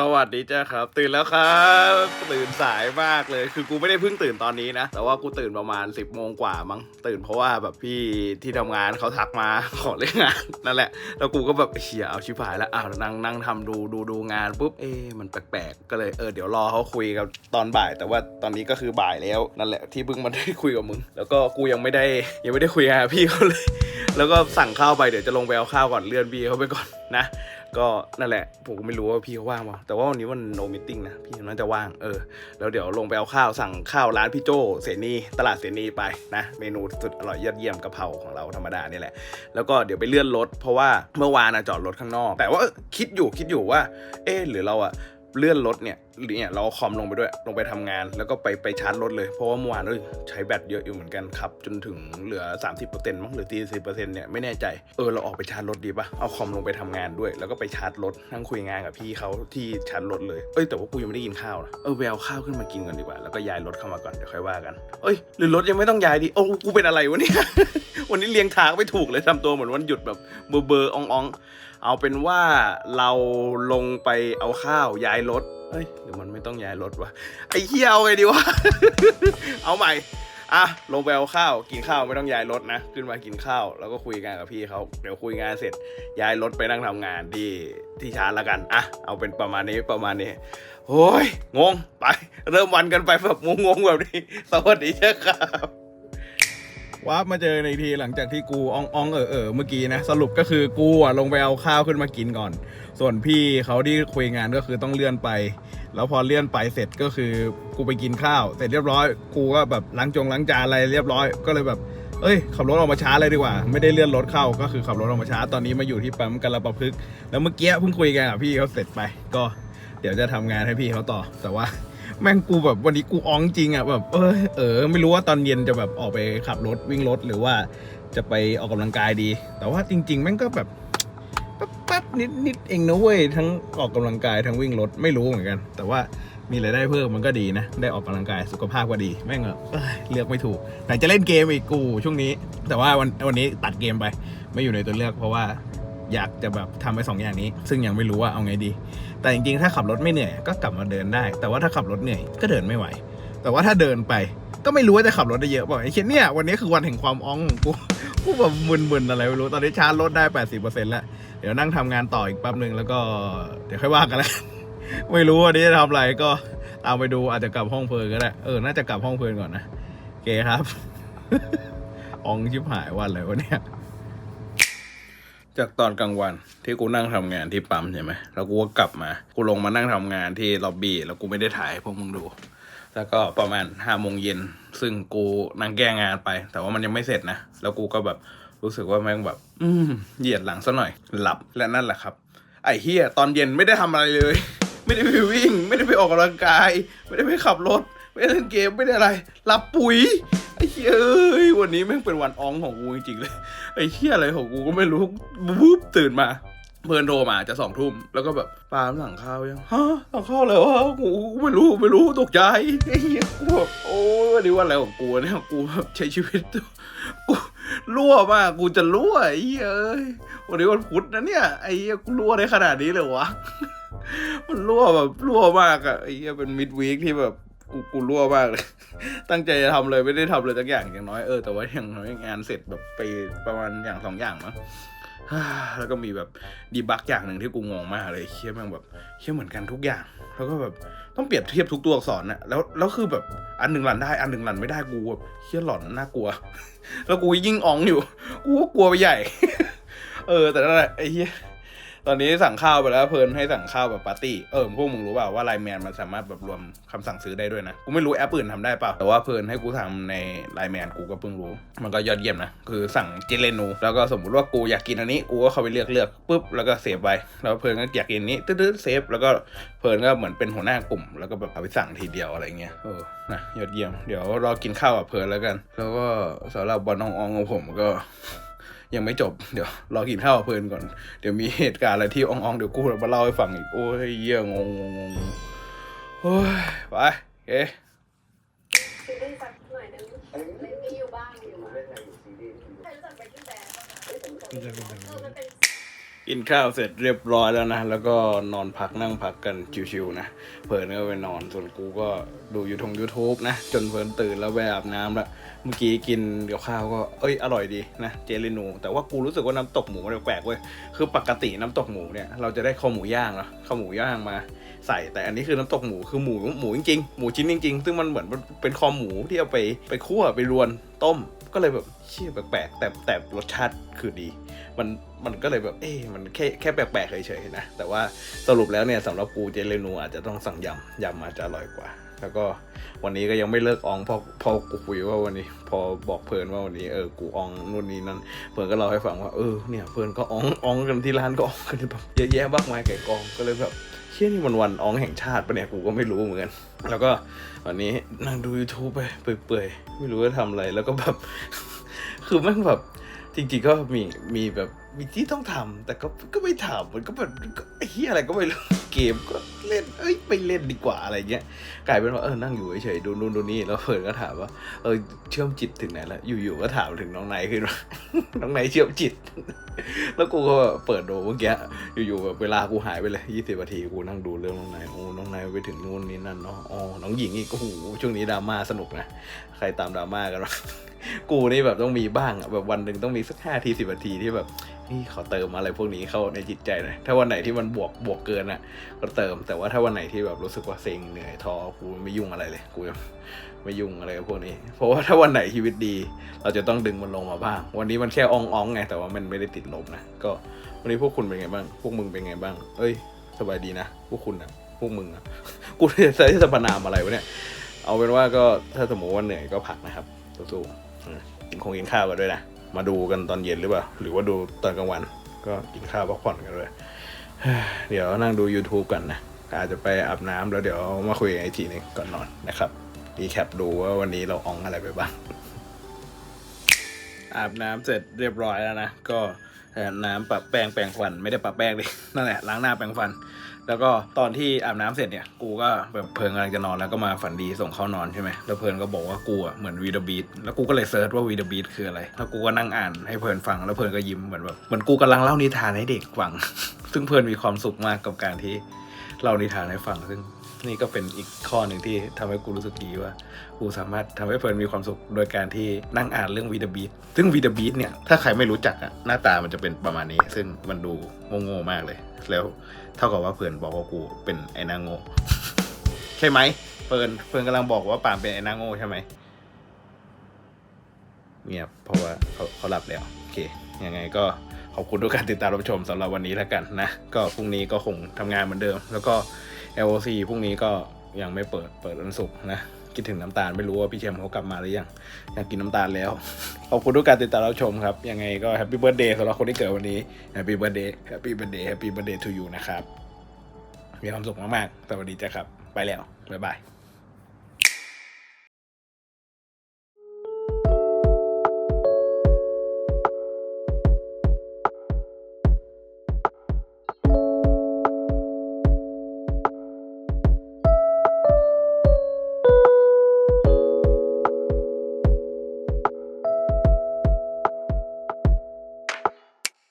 สวัสดีจ้าครับ ตื่นแล้วครับ ตื่นสายมากเลย คือกูไม่ได้เพิ่งตื่นตอนนี้นะ แต่ว่ากูตื่นประมาณ 10บโมงกว่ามั้งตื่นเพราะว่าแบบพี่ที่ทำงานเขาทักมาขอเล่นงานนั่นแหละ แล้วกูก็แบบเชียเอาชิบหายแล้วอ้าวนั่งนั่งทำดูดูดูงานปุ๊บเอ๊มันแปลกๆก็เลยเออเดี๋ยวรอเขาคุยกันตอนบ่าย แต่ว่าตอนนี้ก็คือบ่ายแล้วนั่นแหละที่เพิ่งมาได้คุยกับมึง แล้วก็กูยังไม่ได้ยังไม่ได้คุยกับพี่เขาเลย แล้วก็สั่งข้าวไปเดี๋ยวจะลงไปเอาข้าวก่อนเลื่อนพี่เขาไปก่อนนะ ก็นั่นแหละ ผมก็ไม่รู้ว่าพี่เขาว่างป่าแต่ว่าวันนี้วันโนมิทติ้งนะ พี่น่าจะว่าง เออ แล้วเดี๋ยวลงไปเอาข้าวสั่งข้าวร้านพี่โจเสนีตลาดเสนีไปนะ เมนูสุดอร่อยยอดเยี่ยมกะเพราของเราธรรมดานี่แหละ แล้วก็เดี๋ยวไปเลื่อนรถเพราะว่าเมื่อวานอะจอดรถข้างนอก แต่ว่าคิดอยู่คิดอยู่ว่า เออหรือเราอะ เลื่อนรถเนี่ยเนี่ยเราคอมลงไปด้วย ลงไปทำงาน แล้วก็ไปไปชาร์จรถเลย เพราะว่าเมื่อวานเอ้ยใช้แบตเยอะอยู่เหมือนกันครับ จนถึงเหลือ 30%มั้งหรือ40%เนี่ยไม่แน่ใจ เออเราออกไปชาร์จรถดีปะเอาคอมลงไปทำงานด้วย แล้วก็ไปชาร์จรถนั่งคุยงานกับพี่เขาที่ชาร์จรถเลย เอ้ยแต่ว่ากูยังไม่ได้กินข้าวนะ เออแววข้าวขึ้นมากินก่อนดีกว่า แล้วก็ย้ายรถเข้ามาก่อนเดี๋ยวค่อยว่ากัน เอ้ยหรือรถยังไม่ต้องย้ายดิโอ้กูเป็นอะไรวะเนี่ย วันนี้เรียงทางไม่ถูกเลยทำตัวเหมือนวันหยุดแบบเบอร์เบอร์อ่องอ่องๆ เอาเป็นว่าเราลงไปเอาข้าวย้ายรถเอ้ยหรือมันไม่ต้องย้ายรถวะไอ้เหี้ยเอาไงดีวะ เอาใหม่อะลงไปเอาข้าวกินข้าวไม่ต้องย้ายรถนะ ขึ้นมากินข้าวแล้วก็คุยงานกับพี่เขาเดี๋ยวคุยงานเสร็จย้ายรถไปนั่งทำงานที่ที่ชาร์จละกันอะเอาเป็นประมาณนี้ประมาณนี้โอ้ยงงไป เริ่มวันกันไปแบบงงๆแบบนี้ สวัสดีเจ้าครับ วาร์ปมาเจอในทีหลังจากที่กูอ่องอ่องเออเออเมื่อกี้นะ สรุปก็คือกูอะลงไปเอาข้าวขึ้นมากินก่อน ส่วนพี่เขาที่คุยงานก็คือต้องเลื่อนไป แล้วพอเลื่อนไปเสร็จก็คือกูไปกินข้าว เสร็จเรียบร้อย กูก็แบบล้างจงล้างจานอะไรเรียบร้อย ก็เลยแบบ เอ้ย ขับรถออกมาช้าเลยดีกว่า ไม่ได้เลื่อนรถเข้าก็คือขับรถออกมาช้าตอนนี้มาอยู่ที่ปั๊มกระประพฤกแล้วเมื่อกี้เพิ่งคุยกันกับพี่เขาเสร็จไป ก็เดี๋ยวจะทำงานให้พี่เขาต่อแต่ว่า แม่งกูแบบวันนี้กูอ้องจริงอะแบบเออเออ ไม่รู้ว่าตอนเย็นจะแบบออกไปขับรถวิ่งรถหรือว่าจะไปออกกำลังกายดี แต่ว่าจริง ๆ แม่งก็แบบแป๊บๆนิดๆเองนะเว้ยทั้งออกกำลังกายทั้งวิ่งรถไม่รู้เหมือนกัน แต่ว่ามีรายได้เพิ่มมันก็ดีนะ ได้ออกกำลังกายสุขภาพก็ดี แม่งแบบเอ้ยเลือกไม่ถูกไหนจะเล่นเกมอีกกูช่วงนี้ แต่ว่าวันวันนี้ตัดเกมไป ไม่อยู่ในตัวเลือกเพราะว่า อยากจะแบบทำไปสองอย่างนี้ ซึ่งยังไม่รู้ว่าเอาไงดี แต่จริงๆ ถ้าขับรถไม่เหนื่อยก็กลับมาเดินได้ แต่ว่าถ้าขับรถเหนื่อยก็เดินไม่ไหว แต่ว่าถ้าเดินไปก็ไม่รู้ว่าจะขับรถได้เยอะป่าไอ้เช่นเนี่ยวันนี้คือวันแห่งความอ้องของกูกูแบบมึนๆอะไรไม่รู้ตอนนี้ชาร์จรถได้ 80%แล้วเดี๋ยวนั่งทำงานต่ออีกแป๊บหนึ่งแล้วก็เดี๋ยวค่อยว่ากันแล้วไม่รู้วันนี้จะทำอะไรก็ตามไปดูอาจจะกลับห้องเพลินก็ได้เออน่าจะกลับห้องเพลินก่อนนะโอเคครับอองชิบหายวันเลยวะเนี่ย จากตอนกลางวันที่กูนั่งทำงานที่ปั๊มใช่ไหมแล้วกูก็กลับมา กูลงมานั่งทำงานที่ล็อบบี้แล้วกูไม่ได้ถ่ายให้พวกมึงดู แล้วก็ประมาณห้าโมงเย็นซึ่งกูนั่งแก้งานไป แต่ว่ามันยังไม่เสร็จนะ แล้วกูก็แบบรู้สึกว่าแม่งแบบ อืมเหยียดหลังซะหน่อย หลับและนั่นแหละครับ ไอ้เฮียตอนเย็นไม่ได้ทำอะไรเลย ไม่ได้ไปวิ่ง ไม่ได้ไปออกกำลังกาย ไม่ได้ไปขับรถ ไม่ได้เล่นเกมไม่ได้อะไรหลับปุ๋ย ไอ้เฮียเอ้ยวันนี้แม่งเป็นวันอองของกูจริงๆเลยไอ้เฮียอะไรของกูก็ไม่รู้วูบตื่นมาเพื่อนโทรมาจะสองทุ่มแล้วก็แบบปาล์มสั่งข้าวยังฮะสั่งข้าวเลยวะกูไม่รู้ไม่รู้ตกใจไอ้เหี้ยกูแบบโอ้ยวันนี้วันอะไรของกูเนี่ยกูแบบใช้ชีวิตกูรั่วมากกูจะรั่วไอ้เหี้ยเอ้ยวันนี้วันพุธนะเนี่ยไอ้เหี้ยกูรั่วได้ขนาดนี้เลยวะมันรั่วแบบรั่วมากอะไอ้เหี้ยเป็นมิดวีคที่แบบ กูกูรั่วมากเลย ตั้งใจจะทำเลยไม่ได้ทำเลยสักอย่างอย่างน้อยเออแต่ว่าอย่างน้อยงานเสร็จแบบไปประมาณอย่างสองอย่างมั้งแล้วก็มีแบบดีบักอย่างหนึ่งที่กูงงมากเลยเคี้ยแม่งแบบเคี้ยเหมือนกันทุกอย่าง แล้วก็แบบต้องเปรียบเทียบทุกตัวอักษรน่ะแล้วแล้วคือแบบอันหนึ่งรันได้อันหนึ่งรันไม่ได้กูแบบเคี้ยหลอนน่ากลัว แล้วกูยิ่งอ๋องอยู่ กูก็กลัวไปใหญ่ เออ แต่นั่นแหละไอ้เหี้ย ตอนนี้สั่งข้าวไปแล้ว เพลินให้สั่งข้าวแบบปาร์ตี้เออพวกมึงรู้เปล่าว่าไลน์แมนมันสามารถแบบรวมคำสั่งซื้อได้ด้วยนะกูไม่รู้แอปอื่นทำได้เปล่าแต่ว่าเพลินให้กูทำในไลน์แมนกูก็เพิ่งรู้ มันก็ยอดเยี่ยมนะคือสั่งเจเลนูแล้วก็สมมุติว่ากูอยากกินอันนี้กูก็เข้าไปเลือกเลือกปุ๊บแล้วก็เซฟไว้แล้วเพลินก็อยากกินนี้ตืดๆเซฟแล้วก็เพลินก็เหมือนเป็นหัวหน้ากลุ่ม แล้วก็แบบเอาไปสั่งทีเดียวอะไรเงี้ยเออนะยอดเยี่ยมเดี๋ยวรอกินข้าวกับเพลินแล้วกัน แล้วก็สำหรับบอลน้องอองของผมก็ ยังไม่จบเดี๋ยวรอกินข้าวเพลินก่อน เดี๋ยวมีเหตุการณ์อะไรที่อ่องๆเดี๋ยวกูมาเล่าให้ฟังอีก โอ้ยเยี่ยงงงงงโอ้ยไปโอเคซีรีส์สักหน่อยนึงไม่มีอยู่บ้างอยู่บ้างใครรู้จักเบกกิ้งแบดบ้างคะเออมันเป็น กินข้าวเสร็จเรียบร้อยแล้วนะ แล้วก็นอนพักนั่งพักกันชิวๆนะ เพิ่นก็ไปนอนส่วนกูก็ดูยูทง YouTube นะ จนเพิ่นตื่นแล้วไปอาบน้ำละเมื่อกี้กินกับข้าวก็เอ้ยอร่อยดีนะ เจลินู แต่ว่ากูรู้สึกว่าน้ำตกหมูมันแปลกเว้ยคือปกติน้ำตกหมูเนี่ยเราจะได้ข้าวหมูย่างเนาะข้าวหมูย่างมาใส่แต่อันนี้คือน้ำตกหมูคือหมูหมูจริงๆหมูชิ้นจริงๆ ซึ่งมันเหมือนเป็นคอหมูที่เอาไปไปคั่วไปรวนต้มก็เลยแบบเชี่ยแปลกๆแต่แต่รสชาติคือดี มันมันก็เลยแบบ เอ๊ะมันแค่แค่แปลกๆเฉยๆนะ แต่ว่าสรุปแล้วเนี่ยสำหรับกูเจเรนูอาจจะต้องสั่งยำยำอาจจะอร่อยกว่า แล้วก็วันนี้ก็ยังไม่เลิกอองพอพอกูคุยว่าวันนี้ พอบอกเพลินว่าวันนี้เออกูอองนู่นนี่นั่นเพลินก็เล่าให้ฟังว่าเออเนี่ยเพลินก็อองอองกันที่ร้านก็อองกันแบบเยอะแยะมากมายไก่กองก็เลยแบบเชี่ยนี่มันวันอองแห่งชาติปะเนี่ยกูก็ไม่รู้เหมือนกัน แล้วก็วันนี้นั่งดู YouTube ไปเปื่อยๆ ไม่รู้จะทำอะไร แล้วก็แบบ คือมันแบบ จริงๆก็มีมีแบบ มีที่ต้องทำแต่ก็ก็ไม่ทำมันก็แบบเฮียอะไรก็ไม่รู้เกมก็เล่นเอ้ยไปเล่นดีกว่าอะไรเงี้ยกลายเป็นว่าเออนั่งอยู่เฉยๆดูนู่นดูนี่แล้วเฟิร์นก็ถามว่าเออเชื่อมจิตถึงไหนแล้วอยู่ๆก็ถามถึงน้องไนขึ้นมาน้องไนเชื่อมจิต แล้วกูก็เปิดดูเมื่อกี้อยู่ๆแบบเวลากูหายไปเลยยี่สิบนาทีกูนั่งดูเรื่องน้องไนโอ้น้องไนไปถึงนู่นนี่นั่นเนาะอ๋อน้องหญิงอีกโอ้โหช่วงนี้ดราม่าสนุกนะใครตามดราม่ากันวะกูนี่แบบต้องมีบ้างอะแบบวันหนึ่งต้องมีสักห้าทีสิบนาทีที่แบบนี่ขอเติมอะไรพวกนี้เข้าในจิตใจหน่อยถ้าวันไหนที่มันบวกบวกเกินอะ ก็เติมแต่ว่าถ้าวันไหนที่แบบรู้สึกว่าเซ็งเหนื่อยท้อกูไม่ยุ่งอะไรเลยกูไม่ยุ่งอะไรกับพวกนี้ เพราะว่าถ้าวันไหนชีวิตดี เราจะต้องดึงมันลงมาบ้าง วันนี้มันแค่อ่องๆไงแต่ว่ามันไม่ได้ติดลบนะก็วันนี้พวกคุณเป็นไงบ้าง พวกมึงเป็นไงบ้าง เอ้ย สบายดีนะพวกคุณนะพวกมึงนะกูจะใช้สรรพนามอะไรวะเนี่ยเอาเป็นว่าก็ถ้าสมมติว่าเหนื่อยก็พักนะครับสู้ๆกินคงกินข้าวกันด้วยนะ มาดูกันตอนเย็นหรือเปล่า หรือว่าดูตอนกลางวัน ก็กินข้าวพักผ่อนกันด้วยเดี๋ยวนั่งดู YouTube กันนะอาจจะไปอาบน้ำแล้วเดี๋ยวมาคุยกันอีกทีหนึงก่อนนอนนะครับรีแคปดูว่าวันนี้เราอองอะไรไปบ้าง อาบน้ำเสร็จเรียบร้อยแล้วนะ ก็อาบน้ำปรับแป้งแปรงฟัน ไม่ได้ปรับแป้งดินั่นแหละล้างหน้าแปรงฟัน แล้วก็ตอนที่อาบน้ำเสร็จเนี่ย กูก็แบบเพลินกำลังจะนอนแล้วก็มาฝันดีส่งเข้านอนใช่ไหมแล้วเพลินก็บอกว่ากูอะเหมือนวีดบีทแล้วกูก็เลยเซิร์ชว่าวีดบีทคืออะไร แล้วกูก็นั่งอ่านให้เพลินฟังแล้วเพลินก็ยิ้มเหมือนแบบเหมือนกูกำลังเล่านิทานให้เด็กฟัง ซึ่งเพลินมีความสุขมากกับการที่เล่านิทานให้ฟังซึ่งนี่ก็เป็นอีกข้อหนึ่งที่ทำให้กูรู้สึกดีว่ากูสามารถทำให้เพลินมีความสุขโดยการที่นั่งอ่านเรื่องวีดบีทซึ่งวีดบีทเนี่ยถ้าใครไม่รู้จักอะหน้าตามันจะเป็นประมาณนี้ ซึ่งมันดูโง่ๆมากเลย แล้ว เท่ากับว่าเพื่อนบอกว่ากูเป็นไอ้นางโง่ใช่ไหมเพื่อนเพื่อนกำลังบอกว่าป่ามเป็นไอ้นางโง่ใช่ไหมเงียบเพราะว่าเขาเขาหลับแล้วโอเคยังไงก็ขอบคุณทุกการติดตามรับชมสำหรับวันนี้แล้วกันนะ ก็พรุ่งนี้ก็คงทำงานเหมือนเดิม แล้วก็ LOC พรุ่งนี้ก็ยังไม่เปิดเปิดวันศุกร์นะ คิดถึงน้ำตาลไม่รู้ว่าพี่เชมเขากลับมาหรือยังอยากกินน้ำตาลแล้วขอบคุณทุกการติดตามรับชมครับ ยังไงก็แฮปปี้เบิร์ดเดย์สำหรับคนที่เกิดวันนี้แฮปปี้เบิร์ดเดย์แฮปปี้เบิร์ดเดย์แฮปปี้เบิร์ดเดย์ทูยูนะครับมีความสุขมากๆสวัสดีจ้ะครับ ไปแล้วบ๊ายบาย